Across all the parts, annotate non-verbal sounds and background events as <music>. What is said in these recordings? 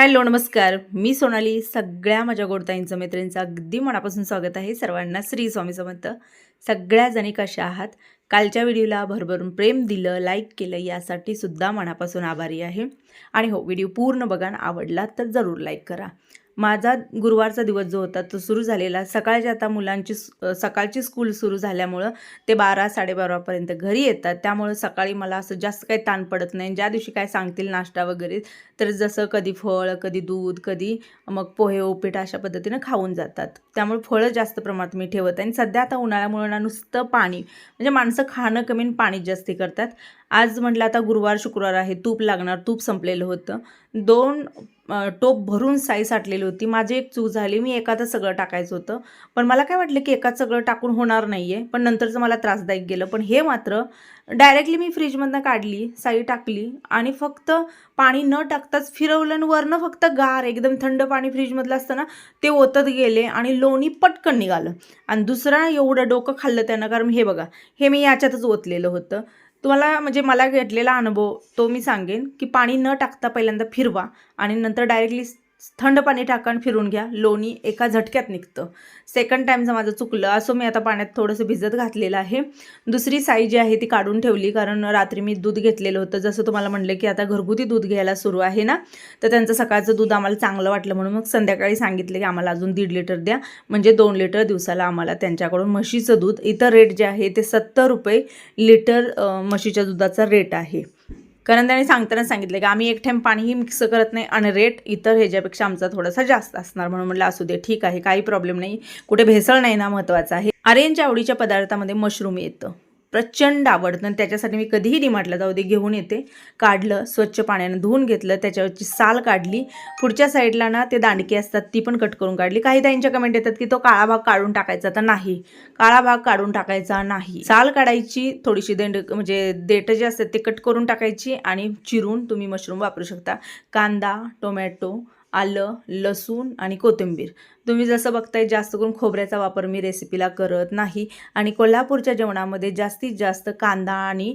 Hello नमस्कार. मी सोनाली सगळ्या माझ्या गोडताईंचं मैत्रिणींचं अगदी मनापासून स्वागत आहे सर्वांना श्री स्वामी समर्थ. सगळ्या जणी कशा आहात? कालच्या व्हिडिओला भरभरून प्रेम दिलं लाईक केलं यासाठी सुद्धा मनापासून आभारी आहे. आणि हो व्हिडिओ पूर्ण बघा आवडला तर जरूर लाईक करा. माझा गुरुवारचा दिवस जो होता तो सुरू झालेला सकाळच्या आता मुलांची सकाळची स्कूल सुरू झाल्यामुळं ते बारा साडेबारापर्यंत घरी येतात. त्यामुळं सकाळी मला असं जास्त काही ताण पडत नाही. ज्या दिवशी काय सांगतील नाश्ता वगैरे तर जसं कधी फळ कधी दूध कधी मग पोहे उपीट अशा पद्धतीनं खाऊन जातात. त्यामुळे फळं जास्त प्रमाणात मी ठेवत आहे. आणि सध्या आता उन्हाळ्यामुळे ना नुसतं पाणी म्हणजे माणसं खाणं कमी आणि पाणी जास्ती करतात. आज म्हटलं आता गुरुवार शुक्रवार आहे तूप लागणार तूप संपलेलं होतं. दोन टोप भरून साई साठलेली होती. माझी एक चूक झाली. मी एकातच सगळं टाकायचं होतं. पण मला काय वाटलं की एकात सगळं टाकून होणार नाही आहे पण नंतरचं मला त्रासदायक गेलं. पण हे मात्र डायरेक्टली मी फ्रीजमधनं काढली साई टाकली आणि फक्त पाणी न टाकताच फिरवलं आणि वरनं फक्त गार एकदम थंड पाणी फ्रीजमधलं असतं ना ते ओतत गेले आणि लोणी पटकन निघालं. आणि दुसरा एवढं डोकं खाल्लं त्यानं. कारण हे बघा हे मी याच्यातच ओतलेलं होतं. तुम्हाला म्हणजे मला घेतलेला अनुभव तो मी सांगेन की पाणी न टाकता पहिल्यांदा फिरवा आणि नंतर डायरेक्टली थंड पाणी टाकण फिरून घ्या. लोणी एका झटक्यात निघतं. सेकंड टाईमचं माझं चुकलं असं मी आता पाण्यात थोडंसं भिजत घातलेलं आहे. दुसरी साई जी आहे ती काढून ठेवली कारण रात्री मी दूध घेतलेलं होतं. जसं तुम्हाला म्हणलं की आता घरगुती दूध घ्यायला सुरू आहे ना तर त्यांचं सकाळचं दूध आम्हाला चांगलं वाटलं म्हणून मग संध्याकाळी सांगितलं की आम्हाला अजून दीड लिटर द्या. म्हणजे दोन लिटर दिवसाला आम्हाला त्यांच्याकडून म्हशीचं दूध. इथं रेट जे आहे ते सत्तर रुपये लिटर म्हशीच्या दुधाचा रेट आहे. कारण त्याने सांगताना सांगितलं की आम्ही एक थेंब पाणीही मिक्स करत नाही आणि रेट इतर ह्याच्यापेक्षा आमचा थोडासा जास्त असणार. म्हणून म्हटलं असू दे ठीक आहे काही प्रॉब्लेम नाही. कुठे भेसळ नाही ना महत्त्वाचं आहे आर्यनच्या आवडीच्या पदार्थामध्ये मशरूम येतं. प्रचंड आवडतं. आणि त्याच्यासाठी मी कधीही डिमार्टला जाऊ दे घेऊन येते. काढलं स्वच्छ पाण्यानं धुवून घेतलं त्याच्यावरची साल काढली. पुढच्या साईडला ना ते दांडके असतात ती पण कट करून काढली. काही त्यांच्या कमेंट येतात की तो काळा भाग काढून टाकायचा तर नाही. काळा भाग काढून टाकायचा नाही. साल काढायची थोडीशी देंड म्हणजे देठं जे असतात ते कट करून टाकायची आणि चिरून तुम्ही मशरूम वापरू शकता. कांदा टोमॅटो आलं लसूण आणि कोथिंबीर. तुम्ही जसं बघताय जास्त करून खोबऱ्याचा वापर मी रेसिपीला करत नाही. आणि कोल्हापूरच्या जेवणामध्ये जास्तीत जास्त कांदा आणि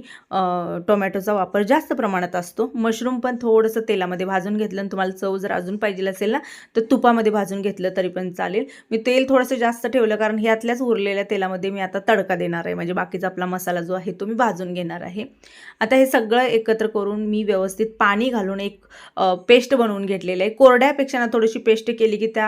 टोमॅटोचा वापर जास्त प्रमाणात असतो. मशरूम पण थोडंसं तेलामध्ये भाजून घेतलं आणि तुम्हाला चव जर अजून पाहिजे असेल ना तर तुपामध्ये भाजून घेतलं तरी पण चालेल. मी तेल थोडंसं जास्त ठेवलं कारण ह्यातल्याच उरलेल्या तेलामध्ये मी आता तडका देणार आहे. म्हणजे बाकीचा आपला मसाला जो आहे तो मी भाजून घेणार आहे. आता हे सगळं एकत्र करून मी व्यवस्थित पाणी घालून एक पेस्ट बनवून घेतलेलं आहे. कोरड्यापेक्षा ना थोडीशी पेस्ट केली की त्या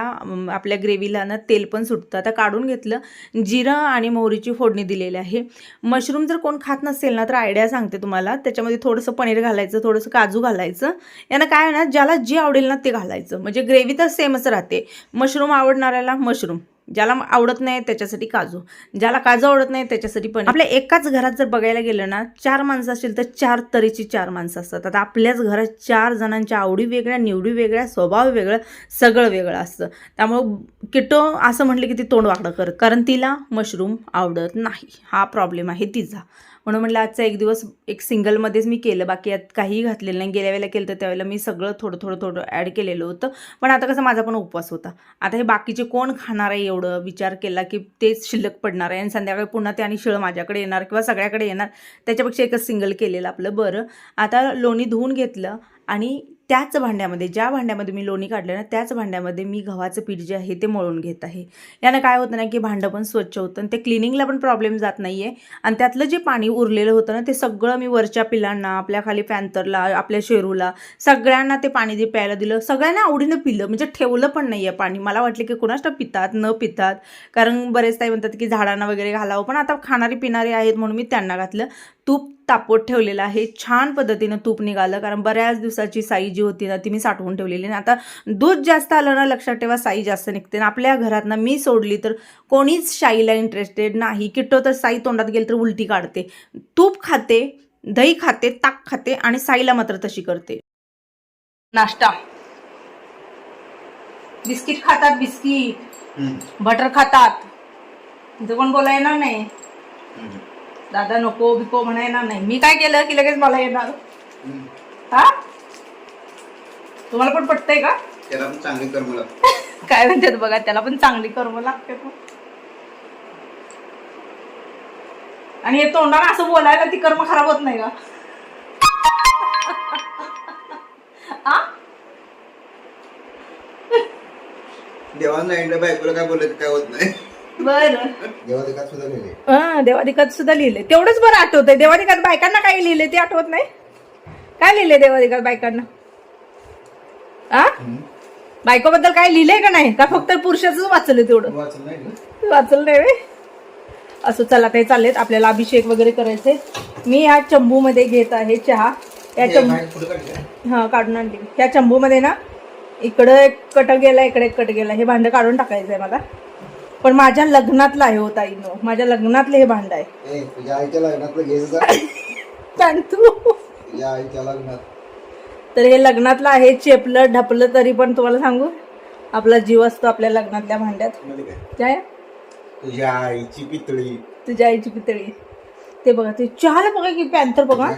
आपल्या ग्रेव्हीला ना तेल पण सुटतं. आता काढून घेतलं जिरं आणि मोहरीची फोडणी दिलेली आहे. मशरूम जर कोण खात नसेल ना तर आयडिया सांगते तुम्हाला. त्याच्यामध्ये थोडंसं पनीर घालायचं थोडंसं काजू घालायचं. यानं काय होणार ज्याला जे आवडेल ना ते घालायचं. म्हणजे ग्रेव्ही तर सेमच राहते. मशरूम आवडणाऱ्याला मशरूम. ज्याला आवडत नाही त्याच्यासाठी काजू. ज्याला काजू आवडत नाही त्याच्यासाठी पण आपल्या एकाच घरात जर बघायला गेलं ना चार माणसं असतील तर चार तऱ्हेची चार माणसं असतात. आता आपल्याच घरात चार जणांच्या आवडी वेगळ्या निवडी वेगळ्या स्वभाव वेगळं सगळं वेगळं असतं. त्यामुळं किटो असं म्हटलं की ती तोंड वाकडं करत. कारण तिला मशरूम आवडत नाही. हा प्रॉब्लेम आहे तिचा. म्हणून म्हटलं आजचा एक दिवस एक सिंगलमध्येच मी केलं. बाकी यात काहीही घातलेलं नाही. गेल्या वेळेला केलं तर त्यावेळेला मी सगळं थोडं थोडं थोडं ॲड केलेलं होतं. पण आता कसं माझा पण उपवास होता. आता हे बाकीचे कोण खाणार आहे एवढं? विचार केला की तेच शिल्लक पडणार आहे. आणि संध्याकाळी पुन्हा ते आणि शिळं माझ्याकडे येणार किंवा सगळ्याकडे येणार. त्याच्यापेक्षा एकच सिंगल केलेलं आपलं बरं. आता लोणी धुवून घेतलं आणि त्याच भांड्यामध्ये ज्या भांड्यामध्ये मी लोणी काढलं ना त्याच भांड्यामध्ये मी गव्हाचं पीठ जे आहे ते मळून घेत आहे. यानं काय होतं ना की भांडं पण स्वच्छ होतं आणि ते क्लिनिंगला पण प्रॉब्लेम जात नाही आहे आणि त्यातलं जे पाणी उरलेलं होतं ना ते सगळं मी वरच्या पिलांना आपल्या खाली पॅन्थरला आपल्या शेरूला सगळ्यांना ते पाणी जे प्यायला दिलं सगळ्यांना आवडीनं पिलं. म्हणजे ठेवलं पण नाही आहे पाणी. मला वाटलं की कुणाष्ट पितात न पितात. कारण बरेच काही म्हणतात की झाडांना वगैरे घालावं. पण आता खाणारी पिणारी आहेत म्हणून मी त्यांना घातलं. तूप तापवत ठेवलेलं आहे. छान पद्धतीनं तूप निघालं. कारण बऱ्याच दिवसाची साई जी होती ना ती मी साठवून ठेवलेली आणि आता दूध जास्त आलं ना लक्षात ठेवा साई जास्त निघते. आणि आपल्या घरात ना मी सोडली तर कोणीच शाईला इंटरेस्टेड नाही. किट्टो तर साई तोंडात गेली तर उलटी काढते. तूप खाते दही खाते ताक खाते आणि साईला मात्र तशी करते. नाश्ता. बिस्किट खातात बिस्किट. बटर खातात. तिथं कोण बोला येणार नाही. दादा नको बिको म्हणा येणार नाही. मी काय केलं की लगेच मला येणार? हा? तुम्हाला पण पटतंय का? त्याला पण चांगली कर्म <laughs> काय म्हणतात बघा त्याला पण चांगली कर्म लागते आणि हे तोंडाने असं बोलायला ती कर्म खराब होत नाही का? <laughs> देवानं बायकोला काय बोलत काय होत नाही. बरं. देवाला सुद्धा लिहिले. हा देवाधिकात सुद्धा लिहिले. तेवढंच बरं आठवतंय. देवाधिकात बायकांना काय लिहिले ते आठवत नाही? काय लिहिले देवाधिकात बायकांना? आ? बायकोबद्दल काय लिहिलंय का नाही? का फक्त पुरुषाच वाचलं तेवढं? वाचलं नाही ना वाचलं नाही व्हय? असं चला ते चाललेत. आपल्याला अभिषेक वगैरे करायचे. मी ह्या चंबूमध्ये घेत आहे चहा. या चंबू. हा काढून आणली ह्या चंबूमध्ये ना इकडं एक कट गेला इकडे एक कट गेला. हे भांडं काढून टाकायचं आहे मला. पण माझ्या लग्नातलं आहे हो ताईनो माझ्या लग्नातलं हे भांड आहे. ए, तुझ्या आईच्या लग्नातलं घ्यायचं जा. पण तू. तुझ्या आईच्या लग्नात. तर हे लग्नातलं आहे चेपलं ढपलं तरी पण तुम्हाला सांगू? आपला जीव असतो आपल्या लग्नातल्या भांड्यात. काय? काय? तुझ्या आईची पितळी. तुझ्या आईची पितळी. ते बघा ते चहाला बघा की पॅन्थर बघा.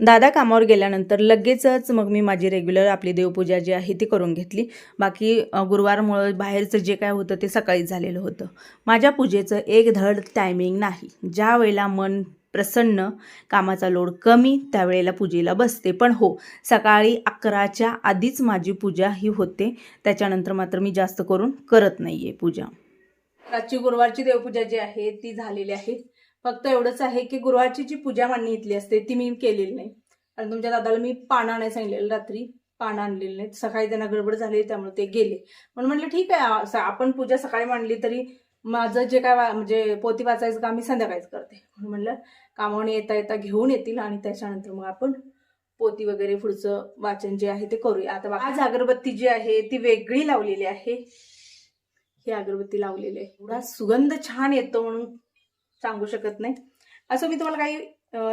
दादा कामावर गेल्यानंतर लगेचच मग मी माझी रेग्युलर आपली देवपूजा जी आहे ती करून घेतली. बाकी गुरुवारमुळं बाहेरचं जे काय होतं ते सकाळी झालेलं होतं. माझ्या पूजेचं एक धड टायमिंग नाही. ज्या वेळेला मन प्रसन्न कामाचा लोड कमी त्यावेळेला पूजेला बसते. पण हो सकाळी अकराच्या आधीच माझी पूजा ही होते. त्याच्यानंतर मात्र मी जास्त करून करत नाही आहे पूजा. रातची गुरुवारची देवपूजा जी आहे ती झालेली आहे. फक्त एवढंच आहे की गुरुवारची जी पूजा मांडणी इथली असते ती मी केलेली नाही. आणि तुमच्या दादाला मी पानं आणायला सांगितलेलं रात्री पानं आणलेली नाहीत. सकाळी त्यांना गडबड झाली त्यामुळे ते गेले. म्हणून म्हटलं ठीक आहे आपण पूजा सकाळी मांडली तरी माझं जे काय वा- म्हणजे पोती वाचायचं काम मी संध्याकाळीच करते. म्हणून म्हणलं कामावून येता येता घेऊन येतील आणि त्याच्यानंतर मग आपण पोती वगैरे पुढचं वाचन जे आहे ते करूया. आता आज अगरबत्ती जी आहे ती वेगळी लावलेली आहे. ही अगरबत्ती लावलेली आहे. एवढा सुगंध छान येतो म्हणून सांगू शकत नाही. असं मी तुम्हाला काही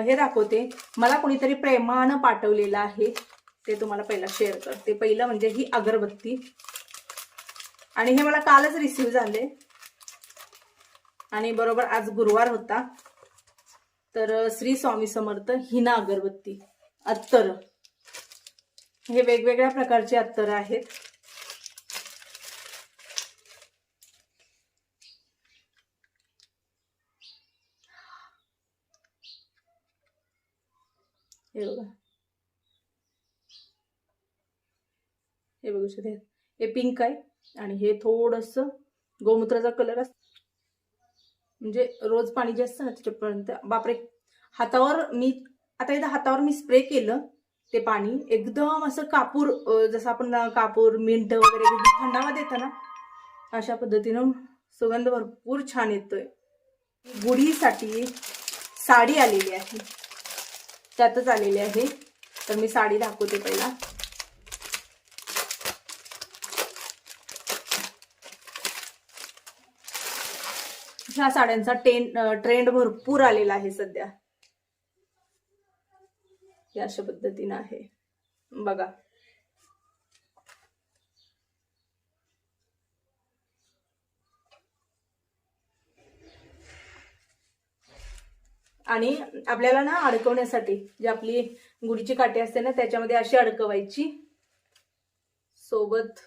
हे दाखवते. मला कोणीतरी प्रेमानं पाठवलेलं आहे. ते तुम्हाला पहिला शेअर करते. पहिलं म्हणजे ही अगरबत्ती. आणि हे मला कालच रिसीव झाले. आणि बरोबर आज गुरुवार होता. तर श्री स्वामी समर्थ हिना अगरबत्ती. अत्तर. हे वेगवेगळ्या प्रकारचे अत्तर आहेत. हे बघा हे बघू शकते हे पिंक आहे आणि हे थोडस गोमूत्राचा कलर असतो म्हणजे रोज पाणी जे असतं ना त्याच्यापर्यंत बापरे हातावर मी आता एकदा हातावर मी स्प्रे केलं ते पाणी एकदम असं कापूर जसं आपण कापूर मिंट वगैरे थंडावा देतो ना अशा पद्धतीनं सुगंध भरपूर छान येतोय गुढीसाठी साडी आलेली आहे त्यातच आलेली आहे. तर मी साडी दाखवते पहिला. ह्या साड्यांचा टेन ट्रेंड भरपूर आलेला आहे सध्या. हे अशा पद्धतीनं आहे. बघा. आणि आपल्याला ना अडकवण्यासाठी जी आपली गुडीची काठी असते ना त्याच्यामध्ये अशी अडकवायची. सोबत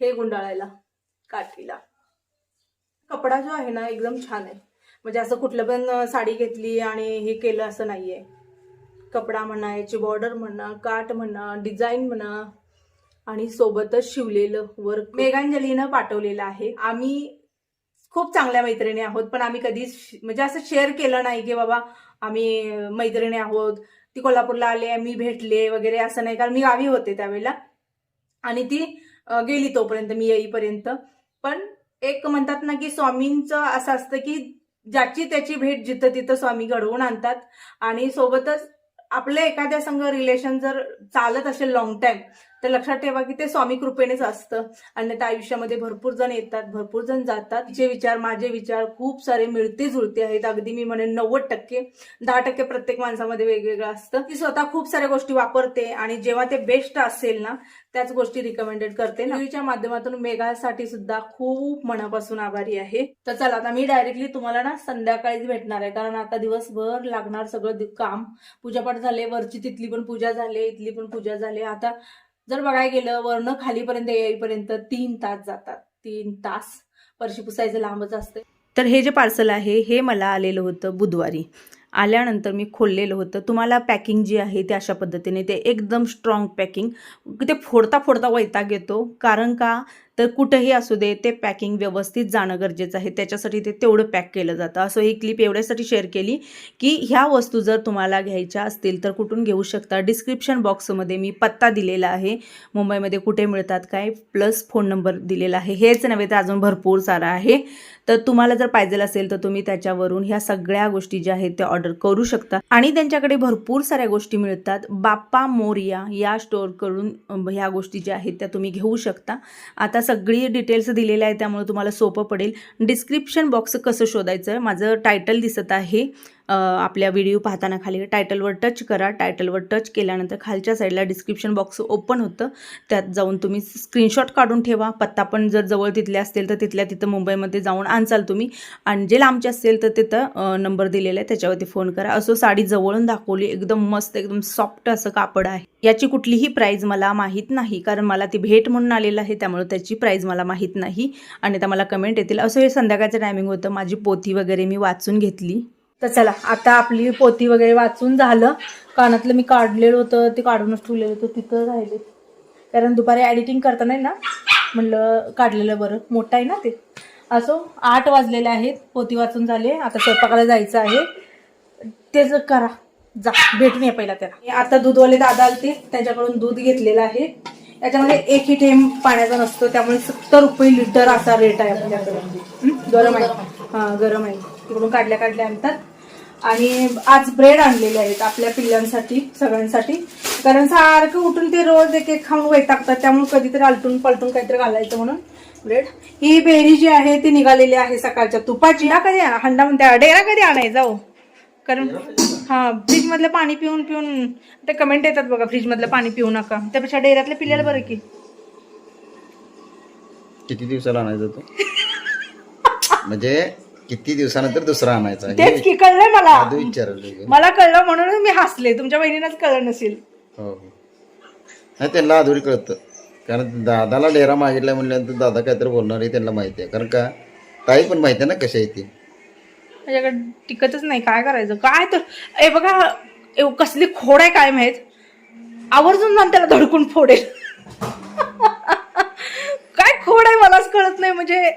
हे गुंडाळायला काठीला. कपडा जो आहे ना एकदम छान आहे. म्हणजे असं कुठलं पण साडी घेतली आणि हे केलं असं नाहीये. कपडा म्हणा याची बॉर्डर म्हणा काठ म्हणा डिझाईन म्हणा आणि सोबतच शिवलेलं वर्क. मेघांजलीनं पाठवलेलं आहे. आम्ही खूप चांगल्या मैत्रिणी आहोत पण आम्ही कधीच म्हणजे असं शेअर केलं नाही की बाबा आम्ही मैत्रिणी आहोत ती कोल्हापूरला आले मी भेटले वगैरे असं नाही. कारण मी गावी होते त्यावेळेला आणि ती गेली तोपर्यंत मी येईपर्यंत. पण एक म्हणतात ना की स्वामींचं असं असतं की ज्याची त्याची भेट जिथं तिथं स्वामी घडवून आणतात आणि सोबतच आपलं एखाद्या संघ रिलेशन जर चालत असेल लॉंग टाइम तर लक्षात ठेवा की ते स्वामी कृपेनेच असतं. आणि त्या आयुष्यामध्ये भरपूर जण येतात भरपूर जण जातात. तिचे विचार माझे विचार खूप सारे मिळते जुळते आहेत. अगदी मी म्हणेन नव्वद टक्के दहा टक्के प्रत्येक माणसामध्ये वेगवेगळं असतं. ती स्वतः खूप साऱ्या गोष्टी वापरते आणि जेव्हा ते बेस्ट असेल ना त्याच गोष्टी रिकमेंडेड करते. नवीच्या माध्यमातून मेघासाठी सुद्धा खूप मनापासून आभारी आहे. तर चला आता मी डायरेक्टली तुम्हाला ना संध्याकाळीच भेटणार आहे. कारण आता दिवसभर लागणार सगळं काम. पूजापाठ झाले वरची तिथली पण पूजा झाली इथली पण पूजा झाली. आता जर बघायला गेलं वरनं खालीपर्यंत येईपर्यंत तीन तास जातात. तीन तास परशी पुसायचं लांबच असते तर हे जे पार्सल आहे हे मला आलेलं होतं बुधवारी. आल्यानंतर मी खोललेलं होतं. तुम्हाला पॅकिंग जी आहे ते अशा पद्धतीने ते एकदम स्ट्रॉंग पॅकिंग ते फोडता फोडता वैताग येतो. कारण का? तर कुठंही असू दे ते पॅकिंग व्यवस्थित जाणं गरजेचं आहे. त्याच्यासाठी ते तेवढं पॅक केलं जातं. असं ही क्लिप एवढ्यासाठी शेअर केली की ह्या वस्तू जर तुम्हाला घ्यायच्या असतील तर कुठून घेऊ शकता? डिस्क्रिप्शन बॉक्समध्ये मी पत्ता दिलेला आहे. मुंबईमध्ये कुठे मिळतात काय? प्लस फोन नंबर दिलेला आहे. हेच नव्हे तर अजून भरपूर सारा आहे. तर तुम्हाला जर पाहिजे असेल तर तुम्ही त्याच्यावरून ह्या सगळ्या गोष्टी ज्या आहेत त्या ऑर्डर करू शकता. आणि त्यांच्याकडे भरपूर साऱ्या गोष्टी मिळतात. बाप्पा मोरिया या स्टोअरकडून ह्या गोष्टी ज्या आहेत त्या तुम्ही घेऊ शकता. आता सगळी डिटेल्स दिलेल्या आहे त्यामुळे तुम्हाला सोपं पडेल. डिस्क्रिप्शन बॉक्स कसं शोधायचं? माझं टायटल दिसत आहे. आपल्या व्हिडिओ पाहताना खाली टायटलवर टच करा. टायटलवर टच केल्यानंतर खालच्या साईडला डिस्क्रिप्शन बॉक्स ओपन होतं. त्यात जाऊन तुम्ही स्क्रीनशॉट काढून ठेवा. पत्ता पण जर जवळ तिथले असतील तर तिथल्या तिथं मुंबईमध्ये जाऊन आणचाल तुम्ही. आणि जे लांबचे असेल तर तिथं नंबर दिलेला आहे. त्याच्यावरती फोन करा. असं साडी जवळून दाखवली. एकदम मस्त एकदम सॉफ्ट असं कापड आहे. याची कुठलीही प्राईज मला माहीत नाही. कारण मला ती भेट म्हणून आलेलं आहे. त्यामुळे त्याची प्राईज मला माहीत नाही. आणि त्या मला कमेंट येतील. असं हे संध्याकाळचं टायमिंग होतं. माझी पोथी वगैरे मी वाचून घेतली. तर चला आता आपली पोती वगैरे वाचून झालं. कानातलं मी काढलेलं होतं ते काढूनच ठेवलेलं होतं तिथं राहिले. कारण दुपारी एडिटिंग करताना ना? म्हणलं काढलेलं बरं. मोठं आहे ना ते? असो आठ वाजलेले आहेत पोती वाचून झाले. आता स्वयंपाकाला जायचं आहे. तेच करा. जा भेटून ये पहिला त्याला. आता दूधवाले दादा आलते. त्याच्याकडून दूध घेतलेलं आहे. याच्यामध्ये एकही थेंब पाण्याचा नसतो. त्यामुळे सत्तर रुपये लिटर असा रेट आहे आपल्याकडे. गरम आहे. हा गरम आहे. तिकडून काढल्या काढल्या आणतात. आणि आज ब्रेड आणलेले आहेत आपल्या पिल्लांसाठी सगळ्यांसाठी. कारण सारखं उठून ते रोज एक एक खाऊन वैतागतात त्यामुळे कधीतरी आलटून पलटून काहीतरी घालायचं म्हणून ब्रेड ही बेरी जी आहे ती निघालेली आहे सकाळच्या. तुपाची ना कधी हंडा म्हणते डेरा कधी आणायचा हो? कारण हा फ्रीज मधलं पाणी पिऊन पिऊन ते कमेंट येतात बघा फ्रीज मधलं पाणी पिऊ नका. त्यापेक्षा डेऱ्यातलं पिल्याला बरं की. किती दिवसाला आणायचा तो? <laughs> म्हणजे किती दिवसानंतर दुसरा आणायचा? हे तेच की कळलंय मला. विचारलं मला कळलं म्हणून मी हसले. तुमच्या बहिणीलाच कळलं नसेल. हो हो. नाही त्यांना अधुरी कळतं. कारण दादाला डेरा मागितला म्हणल्यानंतर दादा काहीतरी बोलणार आहे त्यांना माहिती आहे. कारण का? ताई पण माहिती आहे ना कशा आहे ती. माझ्याकडे टिकतच नाही. काय करायचं? काय तर ए बघा एव कसली खोड आहे काय माहीत? आवर्जून जाऊन त्याला धडकून फोडेल. <laughs> काय खोड आहे मलाच कळत नाही. म्हणजे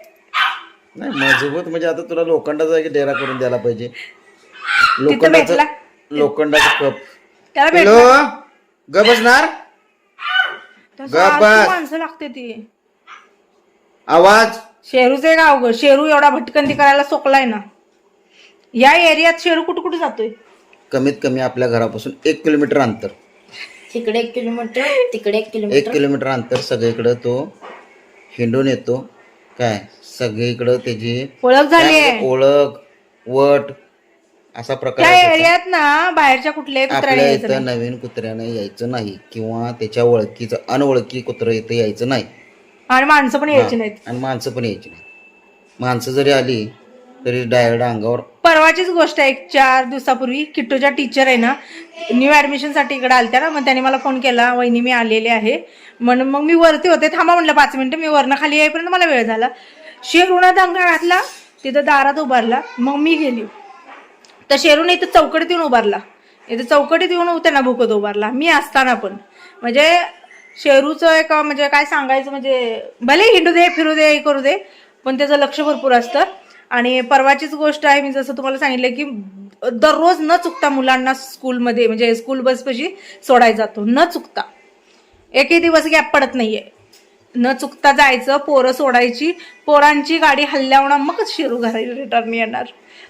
नाही मजबूत म्हणजे आता तुला लोखंडाचा एक डेरा करून द्यायला पाहिजे. भेटला? लोखंडाचं लोखंडाचं कप. त्याला हॅलो? भेट ग बसणार? सारखी बस. माणसं लागते ती. आवाज? शेरूचे गाव ग शेरू एवढा भटकंती करायला सोकलाय ना. या एरियात शेरू कुठं कुठं जातोय? कमीत कमी आपल्या घरापासून एक किलोमीटर अंतर. तिकडे एक किलोमीटर तिकडे एक एक किलोमीटर. किलोमीटर अंतर सगळीकडं तो हिंडून येतो. काय? सगळीकडं त्याची ओळख झाली ओळख वट असा प्रकार त्या. एरियात ना बाहेरच्या कुठल्याही आपल्या यायचं इथं नवीन कुत्र्यानं यायचं नाही किंवा त्याच्या ओळखीचं अनओळखी कुत्रं इथं यायचं नाही. आणि माणसं पण यायची. नाहीत. आणि माणसं पण यायची नाही माणसं जरी आली तरी डायरेक्ट अंगावर परवाचीच गोष्ट आहे एक चार दिवसापूर्वी किट्टूच्या टीचर आहे ना न्यू ऍडमिशनसाठी इकडे आलत्या ना मग त्याने मला फोन केला वहिनी मी आलेले आहे. म्हणून मग मी वरती होते थांबा म्हणलं पाच मिनिटं मी वरनं खाली येईपर्यंत मला वेळ झाला. शेरुणा दंगा घातला तिथं दारात उभारला मग मी गेली. तर शेरून इथं चौकटीत येऊन उभारला. इथं चौकटीत येऊन त्यांना भुकत उभारला. मी असताना पण. म्हणजे शेरूचं एक म्हणजे काय सांगायचं म्हणजे भले हिंडू दे फिरू दे हे करू दे पण त्याचं लक्ष भरपूर असतं. आणि परवाचीच गोष्ट आहे मी जसं तुम्हाला सांगितलं की दररोज न चुकता मुलांना स्कूलमध्ये म्हणजे स्कूल बसपाशी सोडायला जातो. न चुकता. एकही दिवस गॅप पडत नाहीये. न चुकता जायचं पोरं सोडायची पोरांची गाडी हल्ल्यावर मगच शेरू घरी रिटर्न येणार.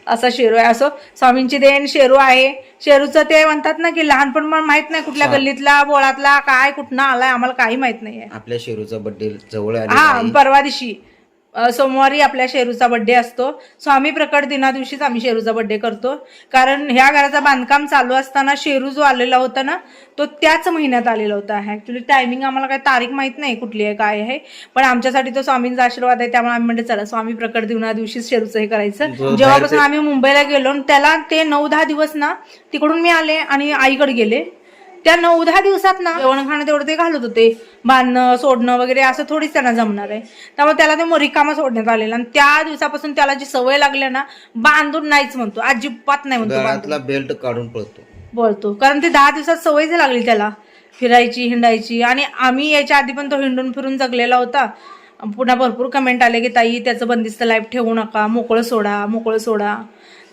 असा शेरू आहे असो स्वामींची देण शेरू आहे. शेरूचं ते म्हणतात ना की लहानपण पण माहीत नाही कुठल्या गल्लीतला बोळातला काय कुठनं आलाय आम्हाला काही माहीत नाहीये. आपल्या शेरूचा बड्डे जवळ हा परवा दिवशी. सोमवारी आपल्या शेरूचा बड्डे असतो. स्वामी प्रकट दिना दिवशीच आम्ही शेरूचा बड्डे करतो. कारण ह्या घराचं बांधकाम चालू असताना शेरू जो आलेला होता ना तो त्याच महिन्यात आलेला होता. ऍक्च्युली टायमिंग आम्हाला काही तारीख माहीत नाही कुठली आहे काय आहे. पण आमच्यासाठी तो स्वामींचा आशीर्वाद आहे त्यामुळे आम्ही म्हणजे चला स्वामी प्रकट दिना दिवशीच शेरूचं हे करायचं. जेव्हापासून आम्ही मुंबईला गेलो त्याला ते नऊ दहा दिवस ना तिकडून मी आले आणि आईकडे गेले. त्या नऊ दहा दिवसात ना जेवण खाणं तेवढं ते घालत होते. बांधणं सोडणं वगैरे असं थोडीच त्यांना जमणार आहे. त्यामुळे त्याला ते रिकामा सोडण्यात आलेला. आणि त्या दिवसापासून त्याला जी सवय लागली ना बांधून नाहीच म्हणतो. अजिबात नाही म्हणतो बेल्ट काढून पळतो. बोलतो कारण ते दहा दिवसात सवयच लागली त्याला फिरायची हिंडायची. आणि आम्ही याच्या आधी पण तो हिंडून फिरून जगलेला होता. पुन्हा भरपूर कमेंट आले की ताई त्याचं बंदिस्त लाईफ ठेवू नका. मोकळं सोडा मोकळं सोडा.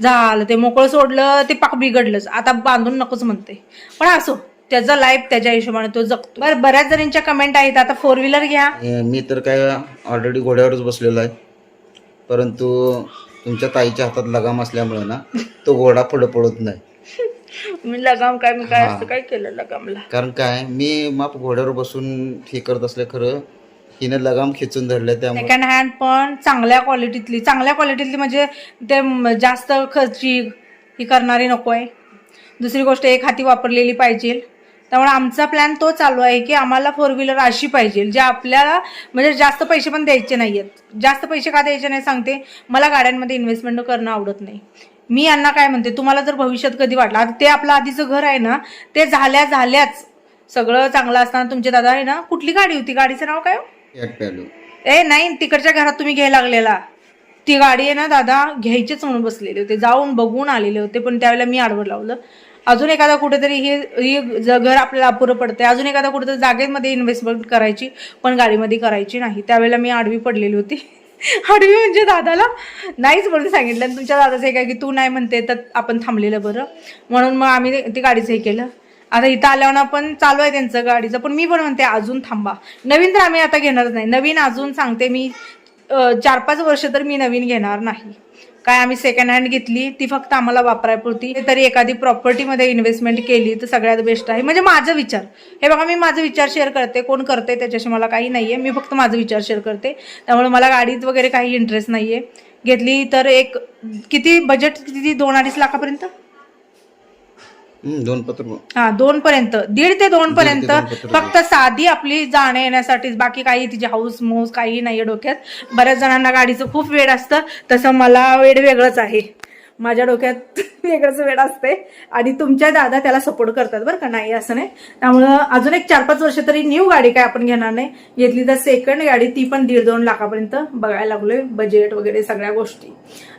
झालं ते. मोकळं सोडलं ते पाक बिघडलंच. आता बांधून नकोच म्हणते. पण असो. त्याचं लाईफ त्याच्या हिशोबाने तो जगतो बरं बऱ्याच जणांच्या कमेंट आहेत. आता फोर व्हीलर घ्या. ए, मी तर काय ऑलरेडी घोड्यावरच बसलेलो आहे. परंतु तुमच्या ताईच्या हातात लगाम असल्यामुळे ना तो घोडा पुढे पडत नाही. <laughs> मी लगाम काय मी काय हा. असं काय केलं लगामला? कारण काय मी माप घोड्यावर बसून हे करत असले खरं हिने लगाम खिचून धरले त्यामुळे. सेकंड हँड पण चांगल्या क्वालिटीतली चांगल्या क्वालिटीतली म्हणजे ते म- जास्त खर्ची ही करणारी नको आहे. दुसरी गोष्ट एक हाती वापरलेली पाहिजे त्यामुळे आमचा प्लॅन तो चालू आहे की आम्हाला फोर व्हीलर अशी पाहिजे जे आपल्याला म्हणजे जास्त पैसे पण द्यायचे नाही आहेत जास्त पैसे का द्यायचे नाही सांगते. मला गाड्यांमध्ये इन्व्हेस्टमेंट करणं आवडत नाही. मी यांना काय म्हणते तुम्हाला जर भविष्यात कधी वाटलं आता ते आपलं आधीचं घर आहे ना ते झाल्या झाल्याच सगळं चांगलं असताना तुमचे दादा आहे ना कुठली गाडी होती? गाडीचं नाव काय हो? ए नाही तिकडच्या घरात तुम्ही घ्यायला लागलेला. ती गाडी आहे ना दादा घ्यायचीच म्हणून बसलेले होते. जाऊन बघून आलेले होते पण त्यावेळेला मी आडवं लावलं. अजून एखादा कुठेतरी हे ज- घर आपल्याला अपुरं पडतंय. अजून एखादा कुठेतरी जागेमध्ये इन्व्हेस्टमेंट करायची पण गाडीमध्ये करायची नाही. त्यावेळेला मी आडवी पडलेली होती. <laughs> आडवी म्हणजे दादाला नाहीच म्हणून सांगितलं. आणि तुमच्या दादाचं हे काय की तू नाही म्हणते तर आपण थांबलेलं बरं. म्हणून मग आम्ही ते गाडीचं हे केलं. आता इथं आल्यावर पण चालू आहे त्यांचं गाडीचं. पण मी पण म्हणते अजून थांबा. नवीन तर आम्ही आता घेणारच नाही. नवीन अजून सांगते मी चार पाच वर्ष तर मी नवीन घेणार नाही. काय आम्ही सेकंड हँड घेतली ती फक्त आम्हाला वापरायपुरती. तरी एखादी प्रॉपर्टीमध्ये इन्व्हेस्टमेंट केली तर सगळ्यात बेस्ट आहे. म्हणजे माझा विचार. हे बघा मी माझा विचार शेअर करते. कोण करते त्याच्याशी मला काही नाही आहे मी फक्त माझा विचार शेअर करते. त्यामुळे मला गाडीत वगैरे काही इंटरेस्ट नाही आहे घेतली तर एक किती बजेट किती? दोन अडीच लाखापर्यंत? दोन पत्र हा दोन पर्यंत. दीड ते दोन पर्यंत फक्त साधी आपली जाण्या येण्यासाठीच बाकी काही तिची हाऊस मौस काही नाहीये डोक्यात. बऱ्याच जणांना गाडीचं खूप वेळ असतं तसं मला वेळ वेगळंच आहे. माझ्या डोक्यात <laughs> वेगळंच वेळ असते. आणि तुमच्या दादा त्याला सपोर्ट करतात बरं का? नाही असं नाही. त्यामुळं अजून एक चार पाच वर्ष तरी न्यू गाडी काय आपण घेणार नाही. घेतली तर सेकंड गाडी ती पण दीड दोन लाखापर्यंत बघायला लागलोय बजेट वगैरे सगळ्या गोष्टी.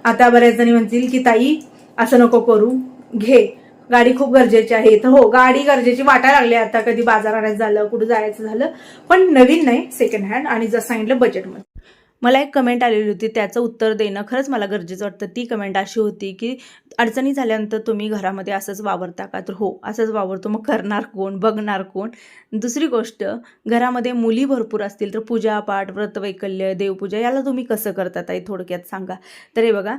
आता बऱ्याच जणी म्हणतील की ताई असं नको करू. घे. गाडी खूप गरजेची आहे. तर हो गाडी गरजेची वाटायला लागली आता. कधी बाजार आणायचं झालं कुठं जायचं झालं. पण नवीन नाही सेकंड हँड आणि जसं सांगितलं बजेटमध्ये मला एक कमेंट आलेली होती त्याचं उत्तर देणं खरंच मला गरजेचं वाटतं. ती कमेंट अशी होती की अडचणी झाल्यानंतर तुम्ही घरामध्ये असंच वावरता का? तर हो असंच वावरतो. मग करणार कोण? बघणार कोण? दुसरी गोष्ट घरामध्ये मुली भरपूर असतील तर पूजापाठ व्रतवैकल्य देवपूजा याला तुम्ही कसं करता ताई? थोडक्यात सांगा. तर हे बघा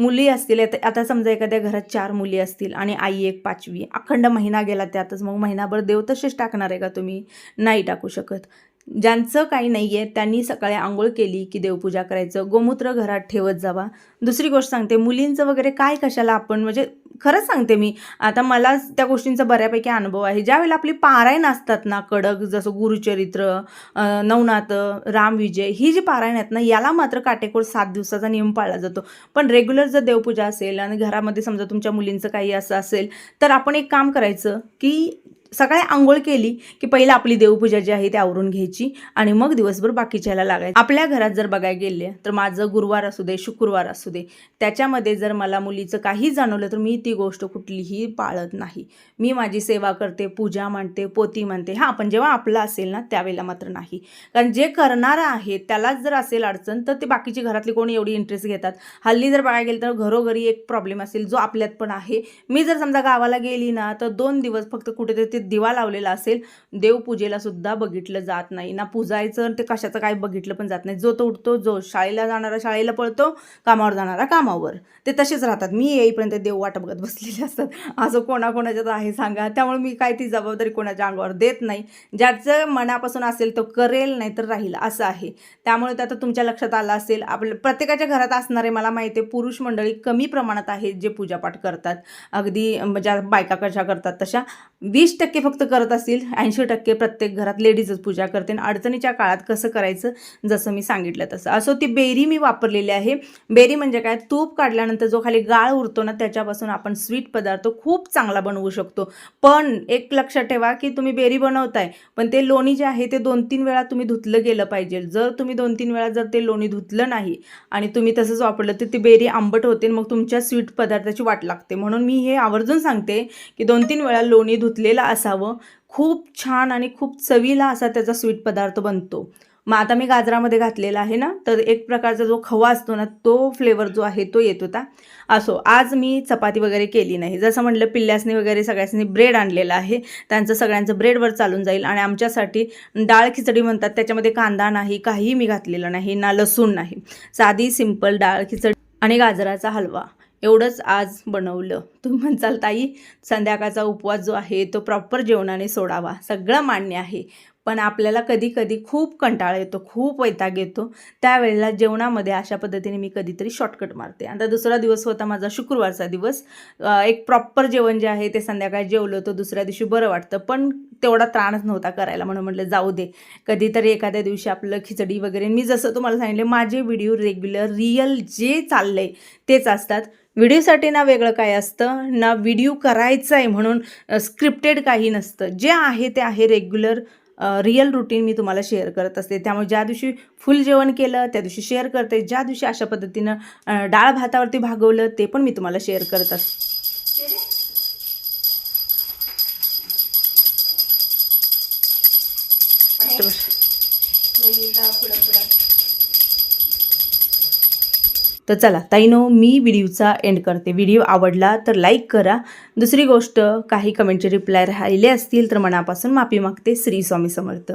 मुली असतील आता आता समजा एखाद्या घरात चार मुली असतील आणि आई एक पाचवी अखंड महिना गेला त्यातच मग महिनाभर देव तसेच टाकणार आहे का तुम्ही? नाही टाकू शकत. ज्यांचं काही नाही आहे त्यांनी सकाळी आंघोळ केली की देवपूजा करायचं गोमूत्र घरात ठेवत जावा. दुसरी गोष्ट सांगते मुलींचं वगैरे काय कशाला आपण म्हणजे खरंच सांगते मी आता मला त्या गोष्टींचा बऱ्यापैकी अनुभव आहे. ज्यावेळेला आपली पारायण असतात ना कडक जसं गुरुचरित्र नवनाथ रामविजय ही जी पारायण आहेत ना याला मात्र काटेकोर सात दिवसाचा नियम पाळला जातो. पण रेग्युलर जर देवपूजा असेल आणि घरामध्ये समजा तुमच्या मुलींचं काही असं असेल तर आपण एक काम करायचं की सकाळी आंघोळ केली की पहिला आपली देवपूजा जी आहे ती आवरून घ्यायची आणि मग दिवसभर बाकीच्याला लागायचं. आपल्या घरात जर बघायला गेले तर माझं गुरुवार असू दे शुक्रवार असू दे त्याच्यामध्ये जर मला मुलीचं काही जाणवलं तर मी ती गोष्ट कुठलीही पाळत नाही. मी माझी सेवा करते पूजा मांडते पोती मानते हां पण जेव्हा आपलं असेल ना त्यावेळेला मात्र नाही. कारण जे करणारं आहे त्यालाच जर असेल अडचण तर ते बाकीची घरातली कोणी एवढी इंटरेस्ट घेतात. हल्ली जर बघायला गेलं तर घरोघरी एक प्रॉब्लेम असेल जो आपल्यात पण आहे. मी जर समजा गावाला गेली ना तर दोन दिवस फक्त कुठेतरी ते दिवा लावलेला असेल देवपूजेला सुद्धा बघितलं जात नाही. ना पूजायचं ते कशाचं काय बघितलं पण जात नाही. जो तो उठतो जो शाळेला जाणारा शाळेला पळतो कामावर जाणारा कामावर. ते तसेच राहतात. मी येईपर्यंत देव वाट बघत बसलेले असतात. असं कोणाकोणाच्यात आहे सांगा. त्यामुळे मी काय ती जबाबदारी कोणाच्या अंगावर देत नाही. ज्याचं मनापासून असेल तो करेल नाही तर राहील असं आहे. त्यामुळे ते आता तुमच्या लक्षात आलं असेल. आपलं प्रत्येकाच्या घरात असणारे मला माहिती आहे पुरुष मंडळी कमी प्रमाणात आहेत जे पूजापाठ करतात. अगदी ज्या बायका कशा करतात तशा. वीस टक्के फक्त करत असतील ऐंशी टक्के प्रत्येक घरात लेडीजच पूजा करते. आणि अडचणीच्या काळात कसं करायचं जसं मी सांगितलं तसं. असो ती बेरी मी वापरलेली आहे. बेरी म्हणजे काय? तूप काढल्यानंतर जो खाली गाळ उरतो ना त्याच्यापासून आपण स्वीट पदार्थ खूप चांगला बनवू शकतो. पण एक लक्षात ठेवा की तुम्ही बेरी बनवताय पण ते लोणी जे आहे ते दोन तीन वेळा तुम्ही धुतलं गेलं पाहिजे. जर तुम्ही दोन तीन वेळा जर ते लोणी धुतलं नाही आणि तुम्ही तसंच वापरलं तर ती बेरी आंबट होते मग तुमच्या स्वीट पदार्थाची वाट लागते. म्हणून मी हे आवर्जून सांगते की दोन तीन वेळा लोणी धुतलेलं असावं. खूप छान आणि खूप चवीला असा त्याचा स्वीट पदार्थ बनतो. मग आता मी गाजरामध्ये घातलेला आहे ना तर एक प्रकारचा जो खवा असतो ना तो फ्लेवर जो आहे तो येत होता. असो आज मी चपाती वगैरे केली नाही. जसं म्हटलं पिल्ल्यासनी वगैरे सगळ्यांनी ब्रेड आणलेला आहे. त्यांचं सगळ्यांचं ब्रेडवर चालून जाईल आणि आमच्यासाठी डाळ खिचडी म्हणतात त्याच्यामध्ये कांदा नाही काहीही मी घातलेला नाही ना लसूण नाही. साधी सिंपल डाळ खिचडी आणि गाजराचा हलवा. एवढंच आज बनवलं. तुम्ही म्हणचाल ताई संध्याकाळचा उपवास जो आहे तो प्रॉपर जेवणाने सोडावा. सगळं मान्य आहे. पण आपल्याला कधी कधी खूप कंटाळा येतो खूप वैताग येतो. त्यावेळेला जेवणामध्ये अशा पद्धतीने मी कधीतरी शॉर्टकट मारते. आता दुसरा दिवस होता माझा शुक्रवारचा दिवस. एक प्रॉपर जेवण जे आहे ते संध्याकाळी जेवलं तर दुसऱ्या दिवशी बरं वाटतं पण तेवढा त्राणच नव्हता करायला. म्हणून म्हटलं जाऊ दे. कधीतरी एखाद्या दिवशी आपलं खिचडी वगैरे. मी जसं तुम्हाला सांगितले माझे व्हिडिओ रेग्युलर रियल जे चाललंय तेच असतात. व्हिडिओसाठी ना वेगळं काय असतं? ना व्हिडिओ करायचं आहे म्हणून स्क्रिप्टेड काही नसतं. जे आहे ते आहे रेग्युलर रिअल रुटीन मी तुम्हाला शेअर करत असते. त्यामुळे ज्या दिवशी फुल जेवण केलं त्या दिवशी शेअर करते. ज्या दिवशी अशा पद्धतीनं डाळ भातावरती भागवलं ते पण मी तुम्हाला शेअर करत असते तर चला ताईनो मी व्हिडिओचा एंड करते. व्हिडिओ आवडला तर लाईक करा. दुसरी गोष्ट काही कमेंटचे रिप्लाय राहिले असतील तर मनापासून माफी मागते. श्री स्वामी समर्थ.